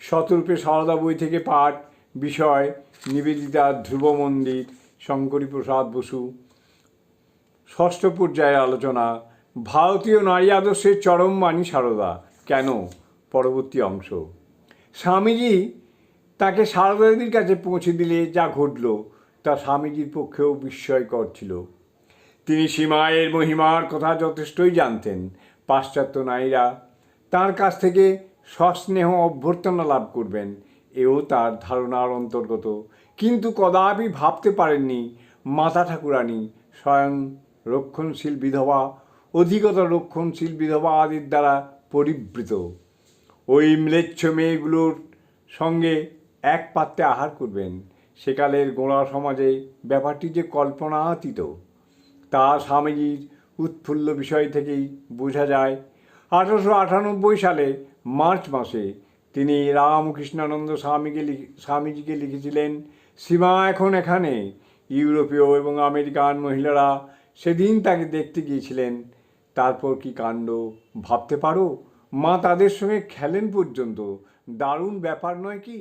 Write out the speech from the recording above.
শতরূপে সারদা বই থেকে পাঠ, বিষয়, নিবেদিতা, ধ্রুব মন্দির শঙ্করী প্রসাদ বসু। ষষ্ঠ পর্যায়ের আলোচনা, ভারতীয় নারী আদর্শের চরম বাণী সারদা কেন? পরবর্তী অংশ। স্বামীজি তাকে সারদা দেবীর কাছে পৌঁছে দিলে যা ঘটল, তা স্বামীজির পক্ষেও বিস্ময়কর ছিল। তিনি সীমায়ের মহিমার কথা যথেষ্টই জানতেন। পাশ্চাত্য নারীরা তার কাছ থেকে সস্নেহ অভ্যর্থনা লাভ করবেন, এও তার ধারণার অন্তর্গত। কিন্তু কদাপি ভাবতে পারেননি মাতা ঠাকুরানী স্বয়ং রক্ষণশীল বিধবা অধিকতর রক্ষণশীল বিধবা আদির দ্বারা পরিবৃত। ওই ম্লেচ্ছ মেয়েগুলোর সঙ্গে এক পাত্রে আহার করবেন। সেকালের গোড়া সমাজে ব্যাপারটি যে কল্পনাতীত, তা স্বামীজির উৎফুল্ল বিষয় থেকেই বোঝা যায় আঠারোশো আটানব্বই সালে, মার্চ মাসে, তিনি রামকৃষ্ণানন্দ স্বামীকে স্বামীজিকে লিখেছিলেন, সীমা এখন এখানে। ইউরোপীয় এবং আমেরিকান মহিলারা সেদিন তাকে দেখতে গিয়েছিলেন। তারপর কি কাণ্ড? ভাবতে পারো? মা তাদের সঙ্গে খেলেন পর্যন্ত। দারুণ ব্যাপার নয় কি?